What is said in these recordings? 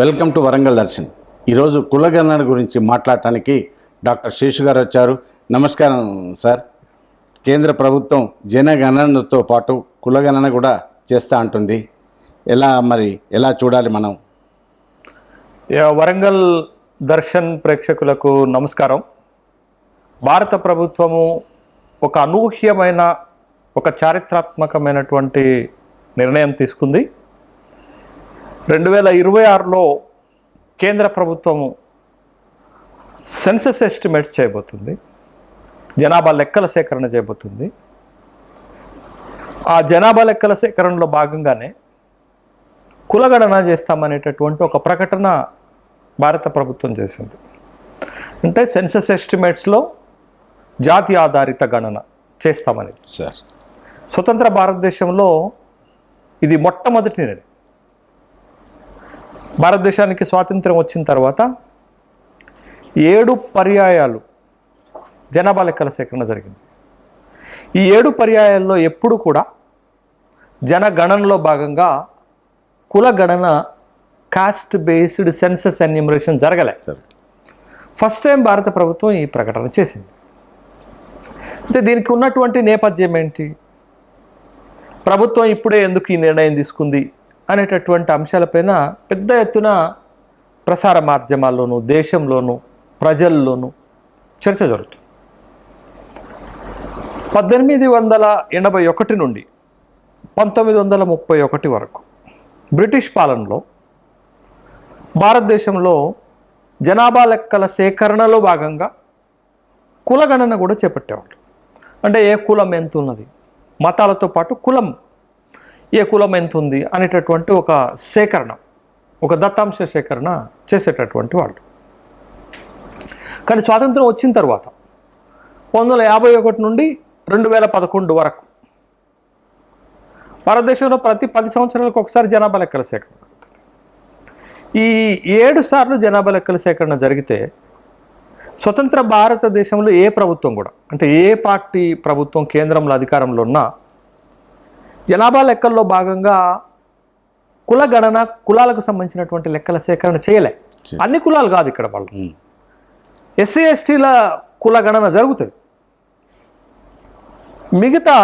Welcome to Warangal Darshan. ఈరోజు కులగణన గురించి మాట్లాడటానికి డాక్టర్ శేషు గారు వచ్చారు. నమస్కారం సార్. కేంద్ర ప్రభుత్వం జనగణనతో పాటు కులగణన కూడా చేస్తూ ఉంటుంది ఎలా మరి ఎలా చూడాలి మనం? వరంగల్ దర్శన్ ప్రేక్షకులకు నమస్కారం. భారత ప్రభుత్వము ఒక అనూహ్యమైన ఒక చారిత్రాత్మకమైనటువంటి నిర్ణయం తీసుకుంది. రెండు వేల ఇరవై ఆరులో కేంద్ర ప్రభుత్వము సెన్సస్ ఎస్టిమేట్స్ చేయబోతుంది. జనాభా లెక్కల సేకరణ చేయబోతుంది. ఆ జనాభా లెక్కల సేకరణలో భాగంగానే కులగణన చేస్తామనేటటువంటి ఒక ప్రకటన భారత ప్రభుత్వం చేసింది. అంటే సెన్సస్ ఎస్టిమేట్స్లో జాతి ఆధారిత గణన చేస్తామని సార్. స్వతంత్ర భారతదేశంలో ఇది మొట్టమొదటి నిర్ణయం. భారతదేశానికి స్వాతంత్రం వచ్చిన తర్వాత ఏడు పర్యాయాలు జనాభా లెక్కల సేకరణ జరిగింది. ఈ ఏడు పర్యాయాల్లో ఎప్పుడు కూడా జనగణనలో భాగంగా కుల గణన కాస్ట్ బేస్డ్ సెన్సస్ ఎన్యూమరేషన్ జరగలే. ఫస్ట్ టైం భారత ప్రభుత్వం ఈ ప్రకటన చేసింది. అయితే దీనికి ఉన్నటువంటి నేపథ్యం ఏంటి? ప్రభుత్వం ఇప్పుడే ఎందుకు ఈ నిర్ణయం తీసుకుంది? అనేటటువంటి అంశాలపైన పెద్ద ఎత్తున ప్రసార మాధ్యమాల్లోనూ దేశంలోనూ ప్రజల్లోనూ చర్చ జరుగుతుంది. పద్దెనిమిది వందల ఎనభై ఒకటి నుండి పంతొమ్మిది వందల ముప్పై ఒకటి వరకు బ్రిటిష్ పాలనలో భారతదేశంలో జనాభా లెక్కల సేకరణలో భాగంగా కులగణన కూడా చేపట్టేవాళ్ళు. అంటే ఏ కులం ఎంత ఉన్నది? మతాలతో పాటు కులం ఏ కులం ఎంత ఉంది అనేటటువంటి ఒక సేకరణ ఒక దత్తాంశ సేకరణ చేసేటటువంటి వాళ్ళు. కానీ స్వాతంత్రం వచ్చిన తర్వాత పంతొమ్మిది వందల యాభై ఒకటి నుండి రెండు వేల పదకొండు వరకు భారతదేశంలో ప్రతి పది సంవత్సరాలకు ఒకసారి జనాభా లెక్కల సేకరణ జరుగుతుంది. ఈ ఏడు సార్లు జనాభా లెక్కల సేకరణ జరిగితే స్వతంత్ర భారతదేశంలో ఏ ప్రభుత్వం కూడా అంటే ఏ పార్టీ ప్రభుత్వం కేంద్రంలో అధికారంలో ఉన్నా జనాభా లెక్కల్లో భాగంగా కుల గణన కులాలకు సంబంధించినటువంటి లెక్కల సేకరణ చేయలే. అన్ని కులాలు కాదు ఇక్కడ వాళ్ళు. ఎస్సీ ఎస్టీల కుల గణన జరుగుతుంది. మిగతా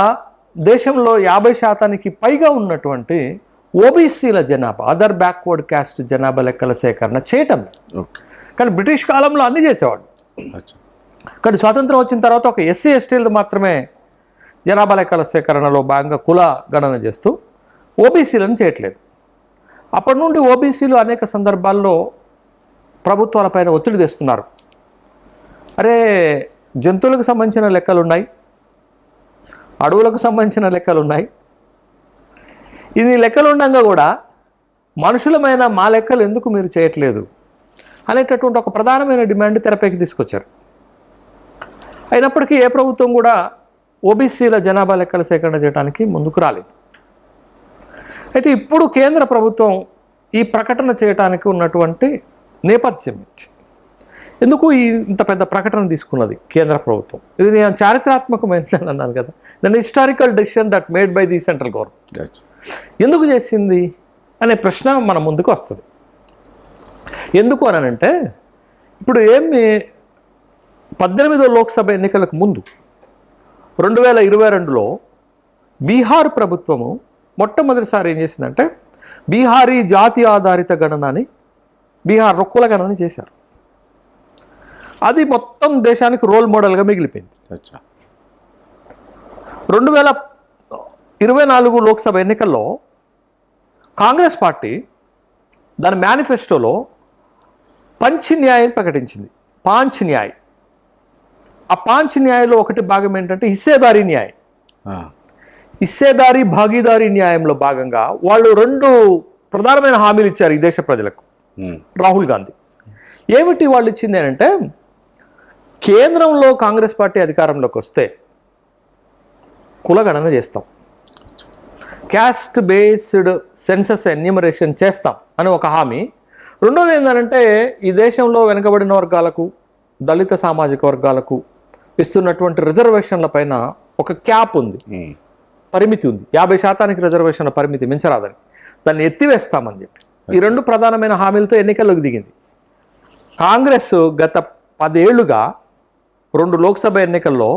దేశంలో యాభై శాతానికి పైగా ఉన్నటువంటి ఓబీసీల జనాభా అదర్ బ్యాక్వర్డ్ క్యాస్ట్ జనాభా లెక్కల సేకరణ చేయటం కానీ బ్రిటిష్ కాలంలో అన్ని చేసేవాడు కానీ స్వాతంత్రం వచ్చిన తర్వాత ఒక ఎస్సీ ఎస్టీలు మాత్రమే జనాభా లెక్కల సేకరణలో భాగంగా కుల గణన చేస్తూ ఓబీసీలను చేయట్లేదు. అప్పటి నుండి ఓబీసీలు అనేక సందర్భాల్లో ప్రభుత్వాలపైన ఒత్తిడి తెస్తున్నారు. అరే జంతువులకు సంబంధించిన లెక్కలు ఉన్నాయి అడవులకు సంబంధించిన లెక్కలు ఉన్నాయి ఇది లెక్కలు ఉండగా కూడా మనుషులమైన మా లెక్కలు ఎందుకు మీరు చేయట్లేదు అనేటటువంటి ఒక ప్రధానమైన డిమాండ్ తెరపైకి తీసుకొచ్చారు. అయినప్పటికీ ఏ ప్రభుత్వం కూడా ఓబీసీల జనాభా లెక్కల సేకరణ చేయడానికి ముందుకు రాలేదు. అయితే ఇప్పుడు కేంద్ర ప్రభుత్వం ఈ ప్రకటన చేయడానికి ఉన్నటువంటి నేపథ్యం ఎందుకు ఈ ఇంత పెద్ద ప్రకటన తీసుకున్నది కేంద్ర ప్రభుత్వం? ఇది నేను చారిత్రాత్మకమైనది అని అన్నాను కదా. దాని historical decision that made by the central government ఎందుకు చేసింది? అనే ప్రశ్న మన ముందుకు వస్తుంది. ఎందుకు అని అంటే ఇప్పుడు ఏమి పద్దెనిమిదో లోక్సభ ఎన్నికలకు ముందు రెండు వేల ఇరవై రెండులో బీహార్ ప్రభుత్వము మొట్టమొదటిసారి ఏం చేసిందంటే బీహారీ జాతి ఆధారిత గణనని బీహార్ రొక్కుల గణన చేశారు. అది మొత్తం దేశానికి రోల్ మోడల్గా మిగిలిపోయింది. అచ్చా. రెండు వేల ఇరవై నాలుగు లోక్సభ ఎన్నికల్లో కాంగ్రెస్ పార్టీ దాని మేనిఫెస్టోలో పంచ్ న్యాయం ప్రకటించింది. పాంచ్ న్యాయ్ ఆ పాంచ్ న్యాయంలో ఒకటి భాగం ఏంటంటే హిస్సేదారీ న్యాయం. హిస్సేదారీ భాగీదారీ న్యాయంలో భాగంగా వాళ్ళు రెండు ప్రధానమైన హామీలు ఇచ్చారు ఈ దేశ ప్రజలకు. రాహుల్ గాంధీ. ఏమిటి వాళ్ళు ఇచ్చింది అంటే కేంద్రంలో కాంగ్రెస్ పార్టీ అధికారంలోకి వస్తే కులగణన చేస్తాం. క్యాస్ట్ బేస్డ్ సెన్సస్ ఎన్యూమరేషన్ చేస్తాం అని ఒక హామీ. రెండోది ఏంటంటే ఈ దేశంలో వెనుకబడిన వర్గాలకు దళిత సామాజిక వర్గాలకు ఇస్తున్నటువంటి రిజర్వేషన్ల పైన ఒక క్యాప్ ఉంది. పరిమితి ఉంది. యాభై శాతానికి రిజర్వేషన్ల పరిమితి మించరాదని. దాన్ని ఎత్తివేస్తామని చెప్పి. ఈ రెండు ప్రధానమైన హామీలతో ఎన్నికల్లోకి దిగింది. కాంగ్రెస్ గత పదేళ్ళుగా రెండు లోక్సభ ఎన్నికల్లో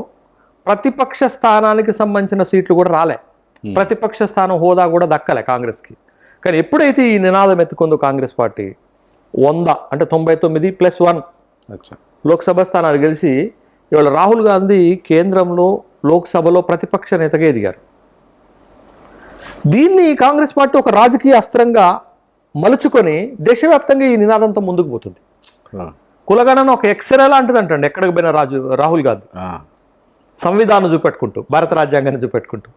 ప్రతిపక్ష స్థానానికి సంబంధించిన సీట్లు కూడా రాలే. ప్రతిపక్ష స్థానం హోదా కూడా దక్కలే కాంగ్రెస్కి. కానీ ఎప్పుడైతే ఈ నినాదం ఎత్తుకుందో కాంగ్రెస్ పార్టీ వంద అంటే తొంభై తొమ్మిది ప్లస్ వన్ లోక్సభ స్థానాలు గెలిచి ఇవాళ రాహుల్ గాంధీ కేంద్రంలో లోక్సభలో ప్రతిపక్ష నేతగా ఎదిగారు. దీన్ని కాంగ్రెస్ పార్టీ ఒక రాజకీయ అస్త్రంగా మలుచుకొని దేశవ్యాప్తంగా ఈ నినాదంతో ముందుకు పోతుంది. కులగణన ఒక ఎక్స్రే లాంటిది అంటండి ఎక్కడికి పోయిన రాజు రాహుల్ గాంధీ. సంవిధానం చూపెట్టుకుంటూ భారత రాజ్యాంగాన్ని చూపెట్టుకుంటూ.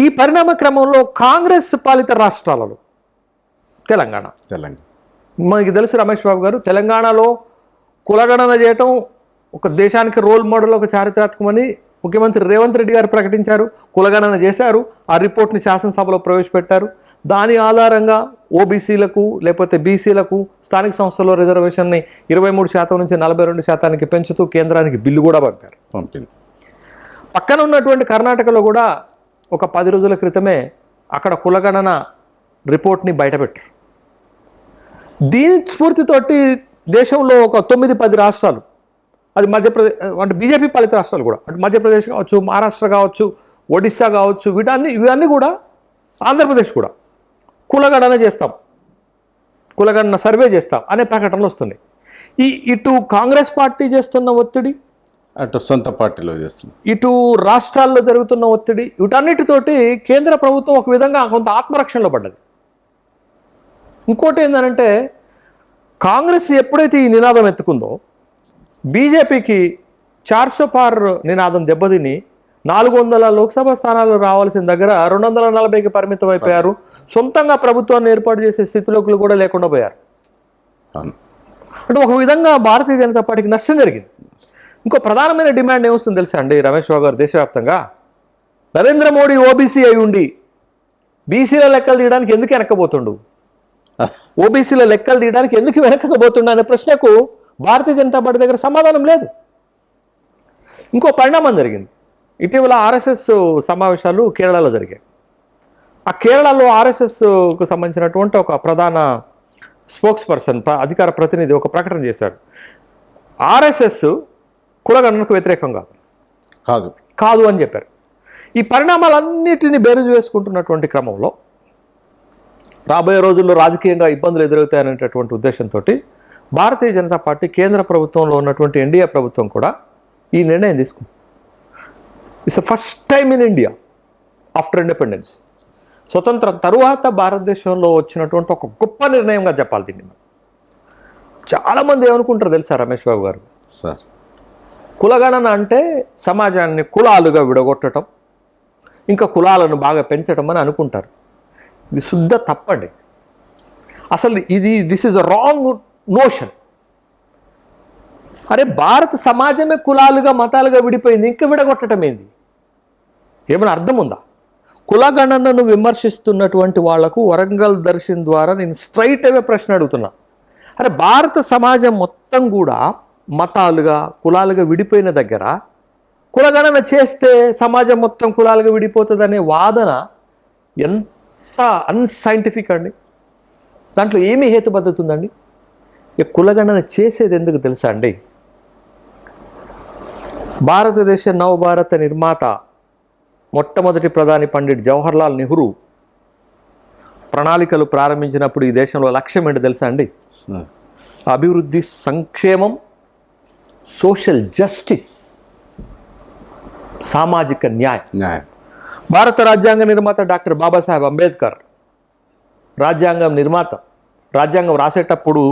ఈ పరిణామ క్రమంలో కాంగ్రెస్ పాలిత రాష్ట్రాలలో తెలంగాణ. తెలంగాణ. మనకి తెలుసు రమేష్ బాబు గారు తెలంగాణలో కులగణన చేయటం ఒక దేశానికి రోల్ మోడల్ ఒక చారిత్రాత్మకమని ముఖ్యమంత్రి రేవంత్ రెడ్డి గారు ప్రకటించారు కులగణన చేశారు ఆ రిపోర్ట్ని శాసనసభలో ప్రవేశపెట్టారు. దాని ఆధారంగా ఓబీసీలకు లేకపోతే బీసీలకు స్థానిక సంస్థల్లో రిజర్వేషన్ని ఇరవై మూడు శాతం నుంచి నలభై రెండు శాతానికి పెంచుతూ కేంద్రానికి బిల్లు కూడా పంపారు. పంపింది. పక్కన ఉన్నటువంటి కర్ణాటకలో కూడా ఒక పది రోజుల క్రితమే అక్కడ కులగణన రిపోర్ట్ని బయటపెట్టారు. దీని స్ఫూర్తితోటి దేశంలో ఒక తొమ్మిది పది రాష్ట్రాలు అది మధ్యప్రదేశ్ అంటే బీజేపీ పాలిత రాష్ట్రాలు కూడా. అంటే మధ్యప్రదేశ్ కావచ్చు మహారాష్ట్ర కావచ్చు ఒడిస్సా కావచ్చు వీటన్ని ఇవన్నీ కూడా ఆంధ్రప్రదేశ్ కూడా. కులగణన చేస్తాం. కులగణన సర్వే చేస్తాం అనే ప్రకటనలు వస్తున్నాయి. ఈ ఇటు కాంగ్రెస్ పార్టీ చేస్తున్న ఒత్తిడి అటు సొంత పార్టీలో చేస్తుంది ఇటు రాష్ట్రాల్లో జరుగుతున్న ఒత్తిడి వీటన్నిటితోటి కేంద్ర ప్రభుత్వం ఒక విధంగా కొంత ఆత్మరక్షణలో పడ్డది. ఇంకోటి ఏంటంటే కాంగ్రెస్ ఎప్పుడైతే ఈ నినాదం ఎత్తుకుందో బీజేపీకి చార్సో పార్ నినాదం దెబ్బతిని నాలుగు వందల లోక్సభ స్థానాలు రావాల్సిన దగ్గర రెండు వందల నలభైకి పరిమితం అయిపోయారు. సొంతంగా ప్రభుత్వాన్ని ఏర్పాటు చేసే స్థితిలోకి కూడా లేకుండా పోయారు. అంటే ఒక విధంగా భారతీయ జనతా పార్టీకి నష్టం జరిగింది. ఇంకో ప్రధానమైన డిమాండ్ ఏమొస్తుంది తెలుసా అండి రమేష్ బాబు గారు దేశవ్యాప్తంగా? నరేంద్ర మోడీ ఓబీసీ అయి ఉండి బీసీల లెక్కలు తీయడానికి ఎందుకు వెనక్కపోతుండు? ఓబీసీల లెక్కలు తీయడానికి ఎందుకు వెనకకపోతుండు అనే ప్రశ్నకు భారతీయ జనతా పార్టీ దగ్గర సమాధానం లేదు. ఇంకో పరిణామం జరిగింది. ఇటీవల ఆర్ఎస్ఎస్ సమావేశాలు కేరళలో జరిగాయి. ఆ కేరళలో ఆర్ఎస్ఎస్కు సంబంధించినటువంటి ఒక ప్రధాన స్పోక్స్ పర్సన్ అధికార ప్రతినిధి ఒక ప్రకటన చేశాడు. ఆర్ఎస్ఎస్ కులగణనకు వ్యతిరేకం కాదు. కాదు. కాదు అని చెప్పారు. ఈ పరిణామాలన్నిటిని బేరుజు వేసుకుంటున్నటువంటి క్రమంలో రాబోయే రోజుల్లో రాజకీయంగా ఇబ్బందులు ఎదురవుతాయనేటటువంటి ఉద్దేశంతో భారతీయ జనతా పార్టీ కేంద్ర ప్రభుత్వంలో ఉన్నటువంటి ఎన్డీఏ ప్రభుత్వం కూడా ఈ నిర్ణయం తీసుకుంది. It's first time in India after independence స్వతంత్రం తరువాత భారతదేశంలో వచ్చినటువంటి ఒక గొప్ప నిర్ణయంగా చెప్పాలి దీన్ని మనం. చాలామంది ఏమనుకుంటారు తెలుసా రమేష్ బాబు గారు? సార్. కులగణన అంటే సమాజాన్ని కులాలుగా విడగొట్టడం ఇంకా కులాలను బాగా పెంచడం అని అనుకుంటారు. ఇది శుద్ధ తప్పండి. అసలు ఇది this is a wrong notion. అరే భారత సమాజమే కులాలుగా మతాలుగా విడిపోయింది. ఇంకా విడగొట్టడం ఏంది? ఏమైనా అర్థం ఉందా కులగణనను విమర్శిస్తున్నటువంటి వాళ్ళకు వరంగల్ దర్శన్ ద్వారా నేను స్ట్రైట్ అవే ప్రశ్న అడుగుతున్నా. అరే భారత సమాజం మొత్తం కూడా మతాలుగా కులాలుగా విడిపోయిన దగ్గర కులగణన చేస్తే సమాజం మొత్తం కులాలుగా విడిపోతుందనే వాదన ఎంత అన్సైంటిఫిక్ అండి? దాంట్లో ఏమి హేతుబద్ధత ఉందండి? ఈ కులగణన చేసేది ఎందుకు తెలుసా అండి? భారతదేశ నవభారత నిర్మాత మొట్టమొదటి ప్రధాని పండిట్ జవహర్లాల్ నెహ్రూ ప్రణాళికలు ప్రారంభించినప్పుడు ఈ దేశంలో లక్ష్యం ఏంటో తెలుసా అండి? అభివృద్ధి సంక్షేమం సోషల్ జస్టిస్ సామాజిక న్యాయం. న్యాయం. భారత రాజ్యాంగ నిర్మాత డాక్టర్ బాబాసాహెబ్ అంబేద్కర్ రాజ్యాంగం నిర్మాత రాజ్యాంగం రాసేటప్పుడు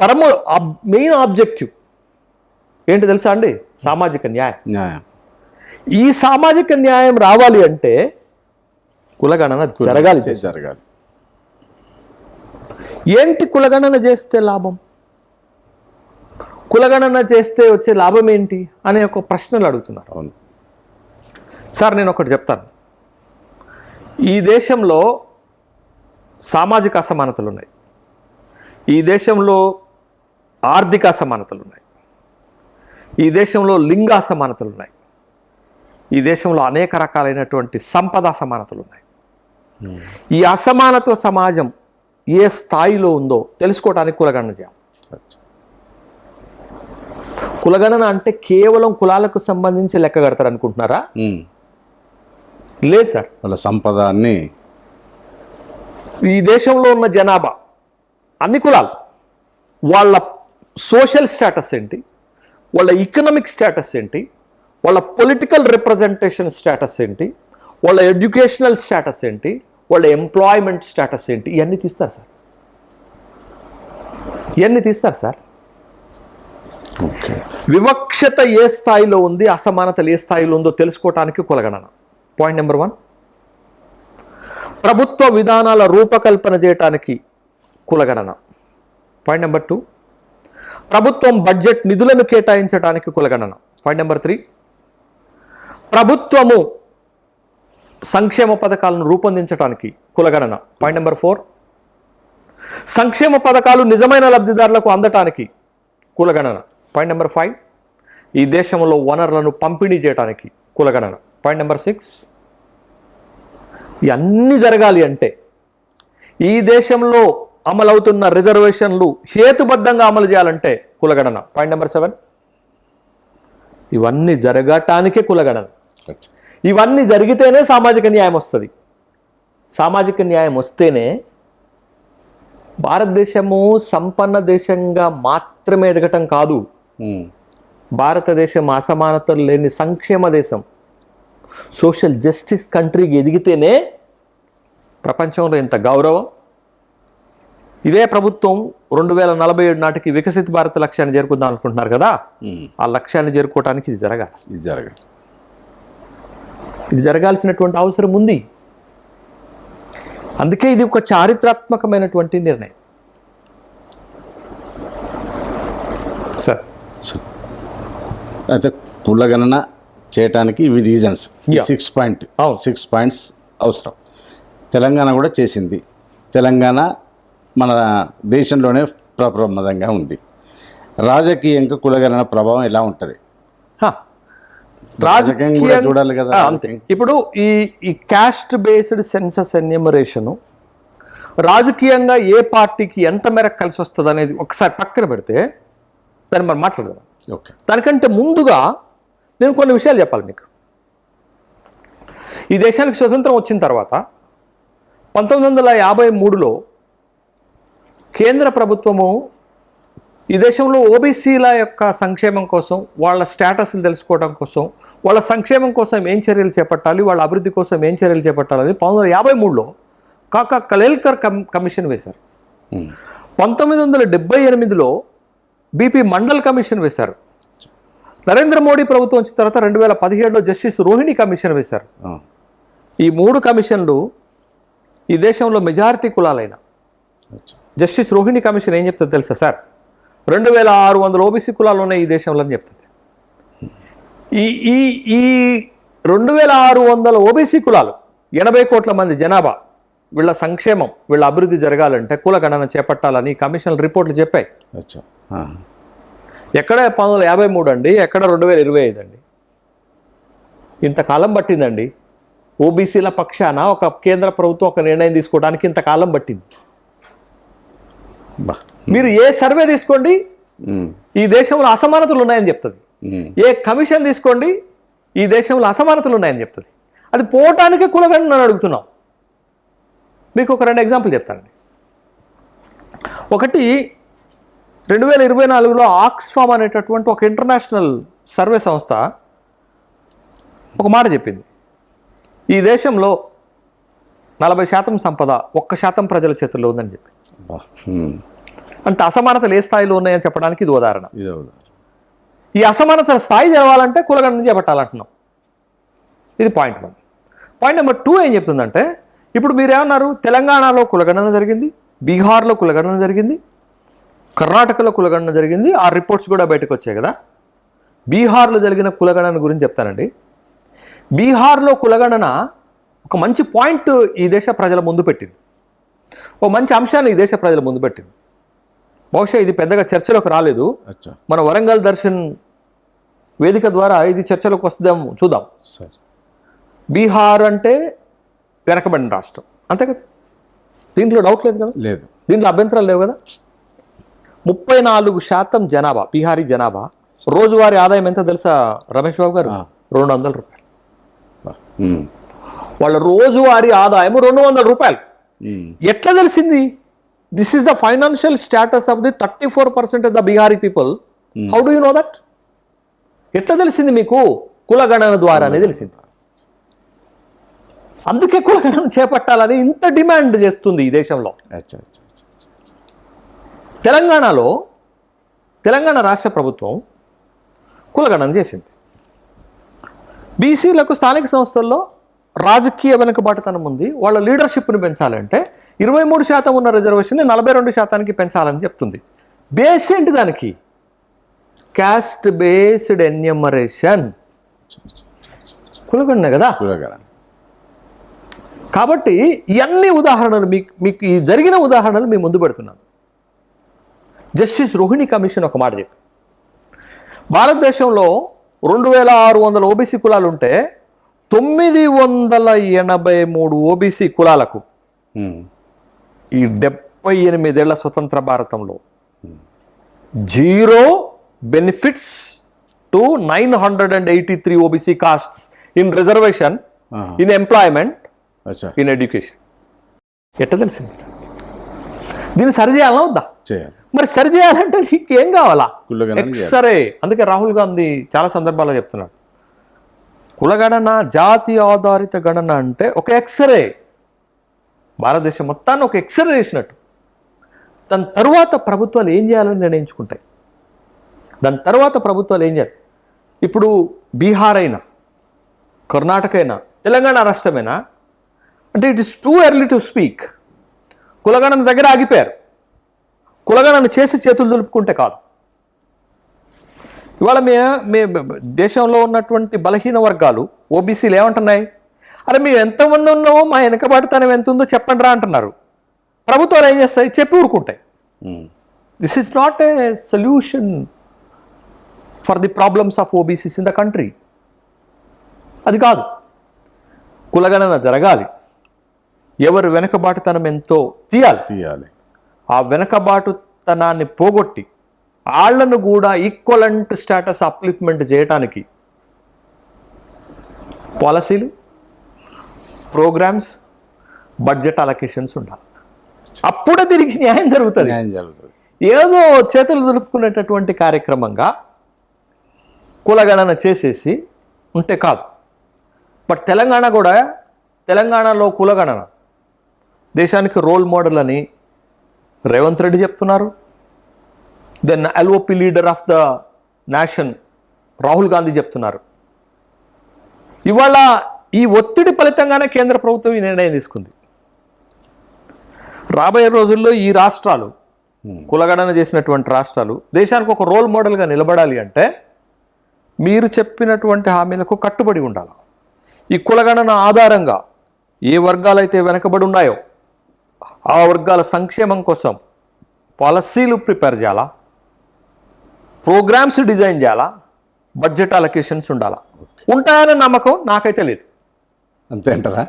పరమ మెయిన్ ఆబ్జెక్టివ్. ఏంటి తెలుసా అండి? సామాజిక న్యాయం. న్యాయం. ఈ సామాజిక న్యాయం రావాలి అంటే కులగణన జరగాలి. జరగాలి. ఏంటి కులగణన చేస్తే లాభం? కులగణన చేస్తే వచ్చే లాభం ఏంటి? అనే ఒక ప్రశ్నలు అడుగుతున్నారు. అవును. సార్ నేను ఒకటి చెప్తాను. ఈ దేశంలో సామాజిక అసమానతలు ఉన్నాయి. ఈ దేశంలో ఆర్థిక అసమానతలు ఉన్నాయి ఈ దేశంలో లింగ అసమానతలు ఉన్నాయి ఈ దేశంలో అనేక రకాలైనటువంటి సంపద అసమానతలు ఉన్నాయి ఈ అసమానత్వ సమాజం ఏ స్థాయిలో ఉందో తెలుసుకోవడానికి కులగణన చేయాలి. అచ్చా. కులగణన అంటే కేవలం కులాలకు సంబంధించి లెక్క కడతారు అనుకుంటున్నారా. లేదు సార్. వాళ్ళ సంపద అన్ని ఈ దేశంలో ఉన్న జనాభా అన్ని కులాలు వాళ్ళ సోషల్ స్టేటస్ ఏంటి? వాళ్ళ ఎకనామిక్ స్టేటస్ ఏంటి? వాళ్ళ పొలిటికల్ రిప్రజెంటేషన్ స్టేటస్ ఏంటి? వాళ్ళ ఎడ్యుకేషనల్ స్టేటస్ ఏంటి? వాళ్ళ ఎంప్లాయ్మెంట్ స్టేటస్ ఏంటి? ఇవన్నీ తీస్తారు సార్. ఇవన్నీ తీస్తారు సార్. వివక్షత ఏ స్థాయిలో ఉంది? అసమానతలు ఏ స్థాయిలో ఉందో తెలుసుకోవటానికి కులగణన. పాయింట్ నెంబర్ వన్ ప్రభుత్వ విధానాల రూపకల్పన చేయటానికి కులగణన. పాయింట్ నెంబర్ టూ ప్రభుత్వం బడ్జెట్ నిధులను కేటాయించడానికి కులగణన. పాయింట్ నెంబర్ త్రీ ప్రభుత్వము సంక్షేమ పథకాలను రూపొందించడానికి కులగణన. పాయింట్ నెంబర్ ఫోర్ సంక్షేమ పథకాలు నిజమైన లబ్ధిదారులకు అందటానికి కులగణన. పాయింట్ నెంబర్ ఫైవ్ ఈ దేశంలో వనరులను పంపిణీ చేయడానికి కులగణన. పాయింట్ నెంబర్ సిక్స్ ఇవన్నీ జరగాలి అంటే ఈ దేశంలో అమలవుతున్న రిజర్వేషన్లు హేతుబద్ధంగా అమలు చేయాలంటే కులగణన. పాయింట్ నెంబర్ సెవెన్ ఇవన్నీ జరగటానికే కులగణన. ఇవన్నీ జరిగితేనే సామాజిక న్యాయం వస్తుంది. సామాజిక న్యాయం వస్తేనే భారతదేశము సంపన్న దేశంగా మాత్రమే ఎదగటం కాదు. ఉమ్. భారతదేశం అసమానతలు లేని సంక్షేమ దేశం. సోషల్ జస్టిస్ కంట్రీకి ఎదిగితేనే ప్రపంచంలో ఇంత గౌరవం ఇదే ప్రభుత్వం రెండు వేల నలభై ఏడు నాటికి వికసిత భారత లక్ష్యాన్ని చేరుకుందాం అనుకుంటున్నారు కదా. ఆ లక్ష్యాన్ని చేరుకోవడానికి ఇది జరగాలి. ఇది జరగాలి. ఇది జరగాల్సినటువంటి అవసరం ఉంది. అందుకే ఇది ఒక చారిత్రాత్మకమైనటువంటి నిర్ణయం. సార్. అయితే కులగణన చేయటానికి ఇవి reasons. Six point. Six points అవసరం. తెలంగాణ కూడా చేసింది. తెలంగాణ మన దేశంలోనే ప్రప్రమాదంగా ఉంది. రాజకీయంగా కులగణన ప్రభావం ఎలా ఉంటుంది? హా. రాజకీయం కూడా చూడాలి కదా. అంతే. ఇప్పుడు ఈ ఈ క్యాస్ట్ బేస్డ్ సెన్సస్ ఎన్యూమరేషను రాజకీయంగా ఏ పార్టీకి ఎంత మేరకు కలిసి వస్తుంది అనేది ఒకసారి పక్కన పెడితే దాన్ని మనం మాట్లాడదాం. ఓకే. దానికంటే ముందుగా నేను కొన్ని విషయాలు చెప్పాలి మీకు. ఈ దేశానికి స్వతంత్రం వచ్చిన తర్వాత పంతొమ్మిది వందల యాభై మూడులో కేంద్ర ప్రభుత్వము ఈ దేశంలో ఓబీసీల యొక్క సంక్షేమం కోసం వాళ్ళ స్టేటస్లు తెలుసుకోవడం కోసం వాళ్ళ సంక్షేమం కోసం ఏం చర్యలు చేపట్టాలి వాళ్ళ అభివృద్ధి కోసం ఏం చర్యలు చేపట్టాలని పంతొమ్మిది వందల యాభై మూడులో కాకా కలేల్కర్ కమ్ కమిషన్ వేశారు. పంతొమ్మిది వందల డెబ్బై ఎనిమిదిలో బీపీ మండల్ కమిషన్ వేశారు నరేంద్ర మోడీ ప్రభుత్వం వచ్చిన తర్వాత రెండు వేల పదిహేడులో జస్టిస్ రోహిణి కమిషన్ వేశారు. ఈ మూడు కమిషన్లు ఈ దేశంలో మెజారిటీ కులాలైన. జస్టిస్ రోహిణి కమిషన్ ఏం చెప్తుంది తెలుసా సార్? రెండు వేల ఆరు వందల ఓబీసీ కులాలు ఉన్నాయి ఈ దేశంలో అని చెప్తుంది. ఈ ఈ ఈ రెండు వేల ఆరు వందల ఓబీసీ కులాలు ఎనభై కోట్ల మంది జనాభా వీళ్ళ సంక్షేమం వీళ్ళ అభివృద్ధి జరగాలంటే కుల గణన చేపట్టాలని కమిషన్ రిపోర్ట్లు చెప్పాయి. ఎక్కడ పంతొమ్మిది యాభై మూడు అండి ఎక్కడ రెండు వేల ఇరవై ఐదు అండి? ఇంతకాలం పట్టిందండి. ఓబీసీల పక్షాన ఒక కేంద్ర ప్రభుత్వం ఒక నిర్ణయం తీసుకోవడానికి ఇంతకాలం పట్టింది. మీరు ఏ సర్వే తీసుకోండి. ఈ దేశంలో అసమానతలు ఉన్నాయని చెప్తుంది. ఏ కమిషన్ తీసుకోండి ఈ దేశంలో అసమానతలు ఉన్నాయని చెప్తుంది. అది పోవటానికి కులగండి నన్ను అడుగుతున్నాం. మీకు ఒక రెండు ఎగ్జాంపుల్ చెప్తానండి ఒకటి రెండు వేల ఇరవై నాలుగులో ఆక్స్ఫామ్ అనేటటువంటి ఒక ఇంటర్నేషనల్ సర్వే సంస్థ ఒక మాట చెప్పింది. ఈ దేశంలో నలభై శాతం సంపద ఒక్క శాతం ప్రజల చేతుల్లో ఉందని చెప్పి. అంటే అసమానతలు ఏ స్థాయిలో ఉన్నాయని చెప్పడానికి ఇది ఉదాహరణ. ఈ అసమానతల స్థాయి తెలవాలంటే కులగణన చేపట్టాలంటున్నాం. ఇది point one. Point number two ఏం చెప్తుందంటే ఇప్పుడు మీరు ఏమన్నారు తెలంగాణలో కులగణన జరిగింది బీహార్లో కులగణన జరిగింది కర్ణాటకలో కులగణన జరిగింది ఆ రిపోర్ట్స్ కూడా బయటకు వచ్చాయి కదా. బీహార్లో జరిగిన కులగణన గురించి చెప్తానండి. బీహార్లో కులగణన ఒక మంచి పాయింట్ ఈ దేశ ప్రజల ముందు పెట్టింది. ఒక మంచి అంశాన్ని ఈ దేశ ప్రజల ముందు పెట్టింది. బహుశా ఇది పెద్దగా చర్చలోకి రాలేదు. మన వరంగల్ దర్శన్ వేదిక ద్వారా ఇది చర్చలోకి వస్తుందాం చూద్దాం. సరే. బీహార్ అంటే వెనకబడిన రాష్ట్రం. అంతే కదా? దీంట్లో డౌట్ లేదు కదా? లేదు. దీంట్లో అభ్యంతరాలు లేవు కదా? ముప్పై నాలుగు శాతం జనాభా బీహారీ జనాభా రోజువారీ ఆదాయం ఎంత తెలుసా రమేష్ బాబు గారు. రెండు వందల రూపాయలు. వాళ్ళ రోజువారీ ఆదాయం రెండు వందల రూపాయలు. ఎట్లా తెలిసింది? This is the financial status of the thirty four percent of the Bihari people how do you know that ఎట్లా తెలిసింది మీకు? కులగణన ద్వారానే తెలిసింది. అందుకే కులగణన చేపట్టాలని ఇంత డిమాండ్ చేస్తుంది ఈ దేశంలో. తెలంగాణలో తెలంగాణ రాష్ట్ర ప్రభుత్వం కులగణన చేసింది. బీసీలకు స్థానిక సంస్థల్లో రాజకీయ వెనుకబాటుతనం ఉంది. వాళ్ళ లీడర్షిప్ని పెంచాలంటే ఇరవై మూడు శాతం ఉన్న రిజర్వేషన్ని నలభై రెండు శాతానికి పెంచాలని చెప్తుంది. బేస్ ఏంటి దానికి? Caste based ఎన్యమరేషన్. కులగణనే కదా? కాబట్టి ఇవన్నీ ఉదాహరణలు మీకు మీకు ఈ జరిగిన ఉదాహరణలు మీ ముందు పెడుతున్నాను. జస్టిస్ రోహిణి కమిషన్ ఒక మాట చెప్పి. భారతదేశంలో రెండు వేల ఆరు వందల ఓబీసీ కులాలు ఉంటే తొమ్మిది వందల ఎనభై మూడు ఓబీసీ కులాలకు ఈ డెబ్బై ఎనిమిదేళ్ళ స్వతంత్ర భారతంలో zero benefits to nine hundred and eighty three OBC castes in reservation. In employment in education. ఎట్ట తెలిసింది? దీన్ని సరి చేయాలన్నా వద్దా? చేయాలి. మరి సరి చేయాలంటే నీకు ఏం కావాలా చేయాలి. ఎక్స్రే అందుకే రాహుల్ గాంధీ చాలా సందర్భాల్లో చెప్తున్నాడు. కులగణన జాతి ఆధారిత గణన అంటే ఒక ఎక్స్రే భారతదేశం మొత్తాన్ని ఒక ఎక్స్రే చేసినట్టు. దాని తరువాత ప్రభుత్వాలు ఏం చేయాలని నిర్ణయించుకుంటాయి? దాని తర్వాత ప్రభుత్వాలు ఏం చేయాలి? ఇప్పుడు బీహార్ అయినా కర్ణాటక అయినా తెలంగాణ రాష్ట్రమైనా? అంటే it is too early to speak కులగణన దగ్గర ఆగిపోయారు. కులగణన చేసి చేతులు దులుపుకుంటే కాదు. ఇవాళ మే మే దేశంలో ఉన్నటువంటి బలహీన వర్గాలు ఓబీసీలు ఏమంటున్నాయి? అరే మేము ఎంతమంది ఉన్నామో మా వెనకబాటుతనం ఎంత ఉందో చెప్పండి రా అంటున్నారు. ప్రభుత్వాలు ఏం చేస్తాయి? చెప్పి ఊరుకుంటాయి. This is not a solution for the problems of OBCs in the country అది కాదు. కులగణన జరగాలి. ఎవరు వెనకబాటుతనం ఎంతో తీయాలి. తీయాలి. ఆ వెనకబాటుతనాన్ని పోగొట్టి వాళ్ళను కూడా ఈక్వలెంట్ స్టేటస్ అప్లిప్మెంట్ చేయటానికి పాలసీలు ప్రోగ్రామ్స్ బడ్జెట్ అలొకేషన్స్ ఉండాలి. అప్పుడే తిరిగి న్యాయం జరుగుతుంది. న్యాయం జరుగుతుంది. ఏదో చేతులు దులుపుకునేటటువంటి కార్యక్రమంగా కులగణన చేసేసి ఉంటే కాదు. బట్ తెలంగాణ కూడా తెలంగాణలో కులగణన. దేశానికి రోల్ మోడల్ అని రేవంత్ రెడ్డి చెప్తున్నారు. Then LOP leader of the nation Rahul Gandhi చెప్తున్నారు. ఇవాళ ఈ ఒత్తిడి ఫలితంగానే కేంద్ర ప్రభుత్వం ఈ నిర్ణయం తీసుకుంది. రాబోయే రోజుల్లో ఈ రాష్ట్రాలు కులగణన చేసినటువంటి రాష్ట్రాలు దేశానికి ఒక రోల్ మోడల్గా నిలబడాలి అంటే మీరు చెప్పినటువంటి హామీలకు కట్టుబడి ఉండాలి. ఈ కులగణన ఆధారంగా ఏ వర్గాలైతే వెనకబడి ఉన్నాయో ఆ వర్గాల సంక్షేమం కోసం పాలసీలు ప్రిపేర్ చేయాలా? ప్రోగ్రామ్స్ డిజైన్ చేయాలా? బడ్జెట్ అలొకేషన్స్ ఉండాలా? ఉంటాయనే నమ్మకం నాకైతే లేదు. అంతే అంటారా?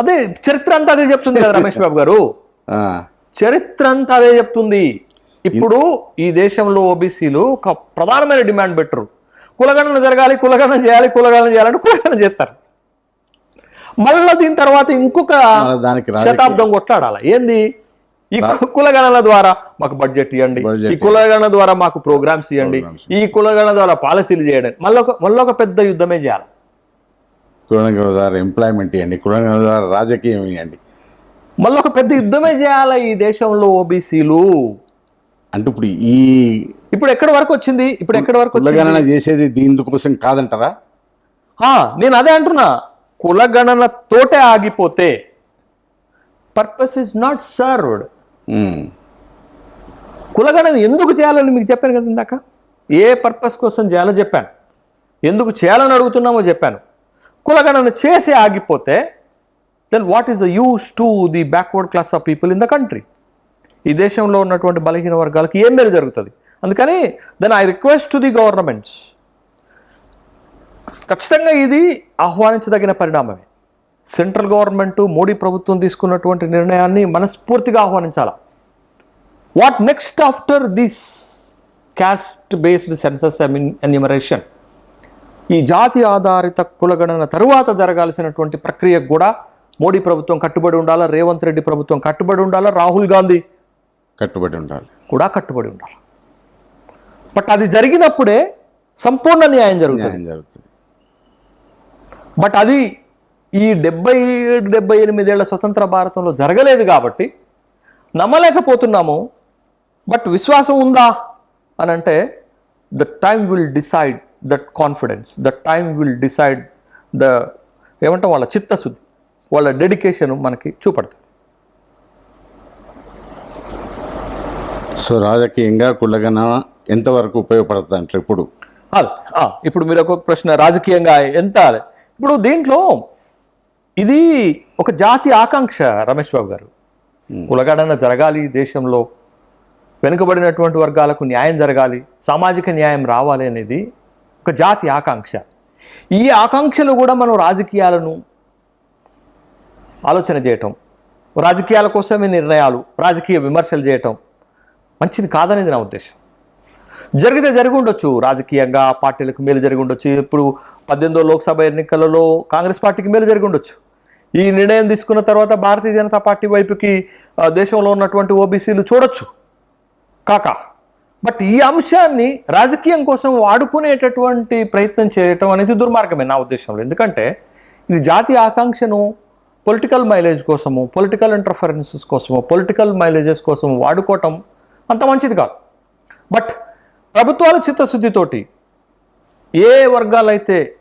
అదే చరిత్ర అంతా అదే చెప్తుంది కదా రమేష్ బాబు గారు. చరిత్ర అంతా అదే చెప్తుంది. ఇప్పుడు ఈ దేశంలో ఓబీసీలు ఒక ప్రధానమైన డిమాండ్ పెట్టరు. కులగణన జరగాలి కులగణన చేయాలి కులగణన చేయాలంటే కులగణన చేస్తారు. మళ్ళీ దీని తర్వాత ఇంకొక శతాబ్దం కొట్లాడాలి? ఏంది? ఈ కులగణన ద్వారా మాకు బడ్జెట్ ఇవ్వండి ఈ కులగణన ద్వారా మాకు ప్రోగ్రామ్స్ ఇవ్వండి. ఈ కులగణన ద్వారా పాలసీలు చేయండి. మళ్ళీ ఒక మళ్ళీ ఒక పెద్ద యుద్ధమే చేయాలి. కులగణన ద్వారా ఎంప్లాయ్మెంట్ ఇవ్వండి కులగణన ద్వారా రాజకీయం ఇవ్వండి మళ్ళీ ఒక పెద్ద యుద్ధమే చేయాలి ఈ దేశంలో ఓబీసీలు అంటే ఇప్పుడు ఈ ఇప్పుడు ఎక్కడి వరకు వచ్చింది? ఇప్పుడు ఎక్కడి వరకు కులగణన చేసేది దీని కోసం కాదంటారా? ఆ, నేను అదే అంటున్నా. కులగణన తోటే ఆగిపోతే పర్పస్ ఇస్ నాట్ సర్వ్డ్ కులగణన ఎందుకు చేయాలని మీకు చెప్పాను కదా ఇందాక? ఏ పర్పస్ కోసం చేయాలో చెప్పాను. ఎందుకు చేయాలని అడుగుతున్నామో చెప్పాను. కులగణన చేసి ఆగిపోతే then what is the use to the backward class of people in the country ఈ దేశంలో ఉన్నటువంటి బలహీన వర్గాలకు ఏం మేలు జరుగుతుంది? అందుకని then I request to the governments ఖచ్చితంగా ఇది ఆహ్వానించదగిన పరిణామమే. సెంట్రల్ గవర్నమెంట్ మోడీ ప్రభుత్వం తీసుకున్నటువంటి నిర్ణయాన్ని మనస్ఫూర్తిగా ఆహ్వానించాలి? What next after this caste based census enumeration ఈ జాతి ఆధారిత కులగణన తరువాత జరగాల్సినటువంటి ప్రక్రియకు కూడా మోడీ ప్రభుత్వం కట్టుబడి ఉండాలా? రేవంత్ రెడ్డి ప్రభుత్వం కట్టుబడి ఉండాలా? రాహుల్ గాంధీ కట్టుబడి ఉండాలి. కూడా కట్టుబడి ఉండాలి? బట్ అది జరిగినప్పుడే సంపూర్ణ న్యాయం జరుగుతుంది. న్యాయం జరుగుతుంది. బట్ అది ఈ డెబ్బై ఏడు డెబ్బై ఎనిమిదేళ్ళ స్వతంత్ర భారతంలో జరగలేదు కాబట్టి నమ్మలేకపోతున్నాము. బట్ విశ్వాసం ఉందా? అని అంటే the time will decide that confidence. The time will decide the ఏమంటాం? వాళ్ళ చిత్తశుద్ధి వాళ్ళ డెడికేషన్ మనకి చూపడుతుంది. సో రాజకీయంగా కులగణన ఎంతవరకు ఉపయోగపడుతుంది అంటే ఇప్పుడు ఇప్పుడు మీరు ఒక ప్రశ్న రాజకీయంగా ఎంత? ఇప్పుడు దీంట్లో ఇది ఒక జాతి ఆకాంక్ష రమేష్ బాబు గారు. కులగణన జరగాలి దేశంలో. వెనుకబడినటువంటి వర్గాలకు న్యాయం జరగాలి సామాజిక న్యాయం రావాలి అనేది ఒక జాతి ఆకాంక్ష. ఈ ఆకాంక్షలు కూడా మనం రాజకీయాలను ఆలోచన చేయటం రాజకీయాల కోసమే నిర్ణయాలు రాజకీయ విమర్శలు చేయటం మంచిది కాదనేది నా ఉద్దేశం. జరిగితే జరిగి ఉండొచ్చు రాజకీయంగా పార్టీలకు మేలు జరిగి ఉండొచ్చు ఇప్పుడు పద్దెనిమిదో లోక్సభ ఎన్నికలలో కాంగ్రెస్ పార్టీకి మేలు జరిగి ఉండొచ్చు ఈ నిర్ణయం తీసుకున్న తర్వాత భారతీయ జనతా పార్టీ వైపుకి దేశంలో ఉన్నటువంటి ఓబీసీలు చూడొచ్చు. కాక. బట్ ఈ అంశాన్ని రాజకీయం కోసం వాడుకునేటటువంటి ప్రయత్నం చేయటం అనేది దుర్మార్గమే నా ఉద్దేశంలో. ఎందుకంటే ఇది జాతీయ ఆకాంక్షను పొలిటికల్ మైలేజ్ కోసము పొలిటికల్ ఇంటర్ఫరెన్సెస్ కోసము పొలిటికల్ మైలేజెస్ కోసం వాడుకోవటం అంత మంచిది కాదు. బట్ ప్రభుత్వాల చిత్తశుద్ధితోటి ఏ వర్గాలైతే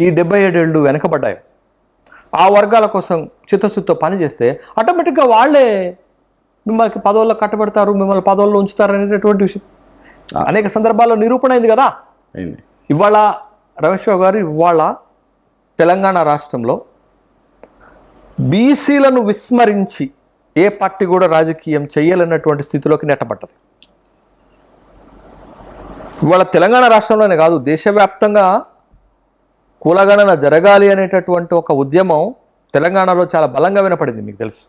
ఈ డెబ్బై ఏడేళ్ళు వెనకబడ్డాయో ఆ వర్గాల కోసం చిత్తశుద్ధితో పనిచేస్తే ఆటోమేటిక్గా వాళ్ళే మిమ్మల్ని పదవుల్లో కట్టబెడతారు మిమ్మల్ని పదవుల్లో ఉంచుతారు అనేటటువంటి విషయం. అనేక సందర్భాల్లో నిరూపణ అయింది కదా? ఇవాళ రమేష్ బాబు గారు ఇవాళ తెలంగాణ రాష్ట్రంలో బీసీలను విస్మరించి ఏ పార్టీ కూడా రాజకీయం చేయలేనటువంటి స్థితిలోకి నెట్టబడ్డది. ఇవాళ తెలంగాణ రాష్ట్రంలోనే కాదు దేశవ్యాప్తంగా కులగణన జరగాలి అనేటటువంటి ఒక ఉద్యమం తెలంగాణలో చాలా బలంగా వినపడింది మీకు తెలుసు.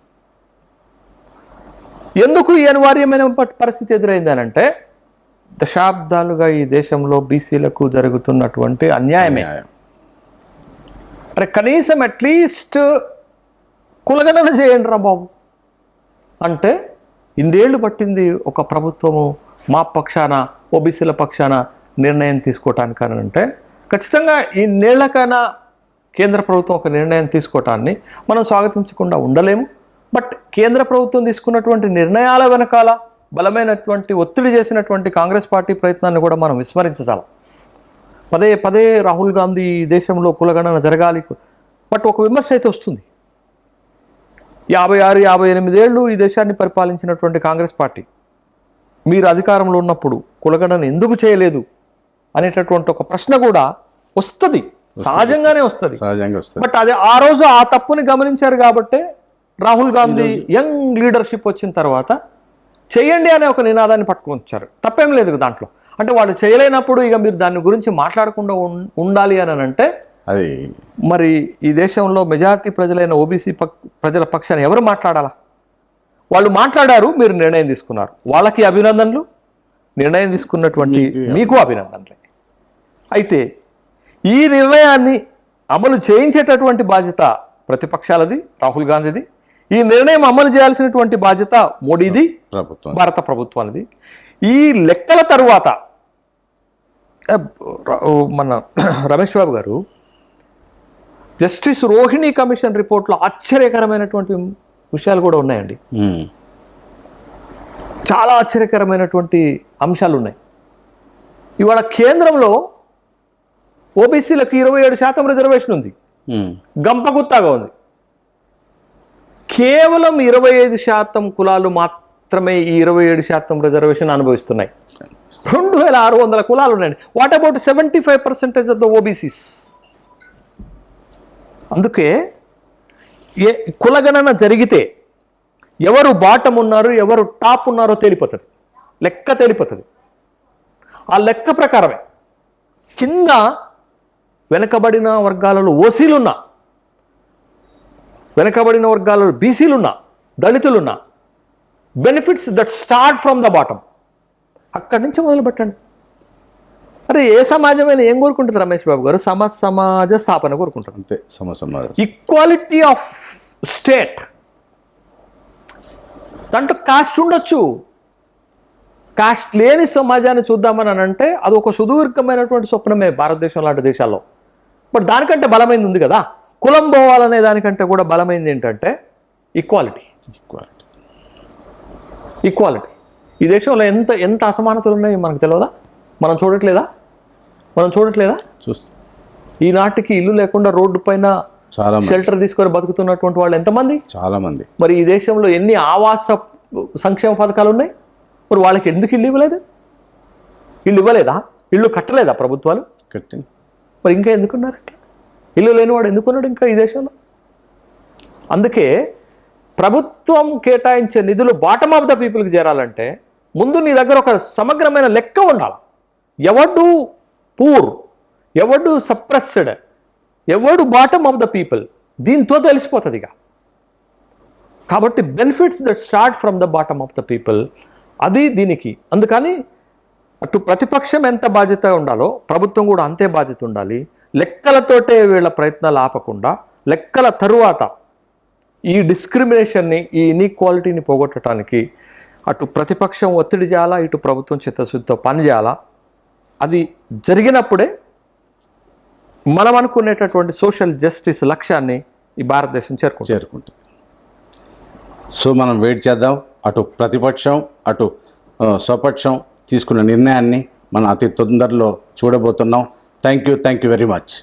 ఎందుకు ఈ అనివార్యమైన పరిస్థితి ఎదురైంది అని అంటే దశాబ్దాలుగా ఈ దేశంలో బీసీలకు జరుగుతున్నటువంటి అన్యాయమే. న్యాయం మరి కనీసం అట్లీస్ట్ కులగణన చేయండి రా బాబు. అంటే ఇన్నేళ్ళు పట్టింది ఒక ప్రభుత్వము మా పక్షాన ఓబీసీల పక్షాన నిర్ణయం తీసుకోవటానికి అంటే ఖచ్చితంగా ఈ నేళ్ళకైనా కేంద్ర ప్రభుత్వం ఒక నిర్ణయం తీసుకోవటాన్ని మనం స్వాగతించకుండా ఉండలేము. బట్ కేంద్ర ప్రభుత్వం తీసుకున్నటువంటి నిర్ణయాల వెనకాల బలమైనటువంటి ఒత్తిడి చేసినటువంటి కాంగ్రెస్ పార్టీ ప్రయత్నాన్ని కూడా మనం విస్మరించాలి పదే పదే రాహుల్ గాంధీ ఈ దేశంలో కులగణన జరగాలి. బట్ ఒక విమర్శ అయితే వస్తుంది. యాభై ఆరు యాభై ఎనిమిదేళ్ళు ఈ దేశాన్ని పరిపాలించినటువంటి కాంగ్రెస్ పార్టీ. మీరు అధికారంలో ఉన్నప్పుడు కులగణన ఎందుకు చేయలేదు? అనేటటువంటి ఒక ప్రశ్న కూడా వస్తుంది. సహజంగానే వస్తుంది. సహజంగా వస్తుంది. బట్ అదే ఆ రోజు ఆ తప్పుని గమనించారు కాబట్టే రాహుల్ గాంధీ యంగ్ లీడర్షిప్ వచ్చిన తర్వాత చేయండి అనే ఒక నినాదాన్ని పట్టుకొని వచ్చారు. తప్పేం లేదు దాంట్లో. అంటే వాళ్ళు చేయలేనప్పుడు ఇక మీరు దాని గురించి మాట్లాడకుండా ఉండాలి అని అంటే అది మరి ఈ దేశంలో మెజారిటీ ప్రజలైన ఓబీసీ ప్రజల పక్షాన్ని ఎవరు మాట్లాడాలా? వాళ్ళు మాట్లాడారు మీరు నిర్ణయం తీసుకున్నారు. వాళ్ళకి అభినందనలు నిర్ణయం తీసుకున్నటువంటి మీకు అభినందనలే. అయితే ఈ నిర్ణయాన్ని అమలు చేయించేటటువంటి బాధ్యత ప్రతిపక్షాలది రాహుల్ గాంధీది. ఈ నిర్ణయం అమలు చేయాల్సినటువంటి బాధ్యత మోడీది ప్రభుత్వం. భారత ప్రభుత్వానిది. ఈ లెక్కల తరువాత మన రమేష్ బాబు గారు జస్టిస్ రోహిణి కమిషన్ రిపోర్ట్లో ఆశ్చర్యకరమైనటువంటి విషయాలు కూడా ఉన్నాయండి. చాలా ఆశ్చర్యకరమైనటువంటి అంశాలు ఉన్నాయి ఇవాళ కేంద్రంలో ఓబీసీలకు ఇరవై ఏడు శాతం రిజర్వేషన్ ఉంది. గంపగుత్తాగా ఉంది. కేవలం ఇరవై ఐదు శాతం కులాలు మాత్రమే ఈ ఇరవై ఏడు శాతం రిజర్వేషన్ అనుభవిస్తున్నాయి. రెండు వేల ఆరు వందల కులాలు ఉన్నాయండి. What about seventy five percentage of the OBCs అందుకే ఏ కులగణన జరిగితే ఎవరు బాటం ఉన్నారు ఎవరు టాప్ ఉన్నారో తేలిపోతుంది. లెక్క తేలిపోతుంది. ఆ లెక్క ప్రకారమే. కింద వెనకబడిన వర్గాలలో ఓసీలున్నా వెనకబడిన వర్గాలలో బీసీలున్నా దళితులున్నా benefits that start from the bottom అక్కడి నుంచి మొదలు పెట్టండి అరే ఏ సమాజమైన ఏం కోరుకుంటుంది రమేష్ బాబు గారు? సమ సమాజ స్థాపన కోరుకుంటారు. అంతే సమసమాజం ఈక్వాలిటీ ఆఫ్ స్టేట్ దాంట్లో కాస్ట్ ఉండొచ్చు. కాస్ట్ లేని సమాజాన్ని చూద్దామని అంటే అది ఒక సుదీర్ఘమైనటువంటి స్వప్నమే భారతదేశం లాంటి దేశాల్లో. బట్ దానికంటే బలమైంది ఉంది కదా. కులం పోవాలనే దానికంటే కూడా బలమైంది ఏంటంటే ఈక్వాలిటీ ఈక్వాలిటీ ఈక్వాలిటీ ఈ దేశంలో ఎంత ఎంత అసమానతలు ఉన్నాయో మనకు తెలియదా మనం చూడట్లేదా? మనం చూడట్లేదా? చూస్తూ. ఈనాటికి ఇల్లు లేకుండా రోడ్డు పైన చాలా షెల్టర్ తీసుకొని బతుకుతున్నటువంటి వాళ్ళు ఎంతమంది? చాలా మంది. మరి ఈ దేశంలో ఎన్ని ఆవాస సంక్షేమ పథకాలు ఉన్నాయి? మరి వాళ్ళకి ఎందుకు ఇల్లు ఇవ్వలేదు? ఇల్లు ఇవ్వలేదా? ఇల్లు కట్టలేదా ప్రభుత్వాలు? కట్టి మరి ఇంకా ఎందుకున్నారు అట్లా? ఇల్లు లేనివాడు ఎందుకున్నాడు ఇంకా ఈ దేశంలో? అందుకే ప్రభుత్వం కేటాయించే నిధులు బాటమ్ ఆఫ్ ద పీపుల్కి చేరాలంటే ముందు నీ దగ్గర ఒక సమగ్రమైన లెక్క ఉండాలి. ఎవడు పూర్ ఎవడు సప్రెస్డ్ ఎవడు బాటమ్ ఆఫ్ ద పీపుల్ దీంతో తెలిసిపోతుంది ఇక. కాబట్టి benefits that start from the bottom of the people అది దీనికి. అందుకని అటు ప్రతిపక్షం ఎంత బాధ్యత ఉండాలో ప్రభుత్వం కూడా అంతే బాధ్యత ఉండాలి. లెక్కలతోటే వీళ్ళ ప్రయత్నాలు ఆపకుండా లెక్కల తరువాత ఈ డిస్క్రిమినేషన్ని ఈ ఇన్ఈక్వాలిటీని పోగొట్టడానికి అటు ప్రతిపక్షం ఒత్తిడి చేయాలా ఇటు ప్రభుత్వం చిత్తశుద్ధితో పనిచేయాలా అది జరిగినప్పుడే మనం అనుకునేటటువంటి సోషల్ జస్టిస్ లక్ష్యాన్ని ఈ భారతదేశం చేరుకుంటుంది. చేరుకుంటుంది. సో మనం వెయిట్ చేద్దాం. అటు ప్రతిపక్షం అటు స్వపక్షం తీసుకున్న నిర్ణయాన్ని మనం అతి తొందరలో చూడబోతున్నాం. Thank you thank you very much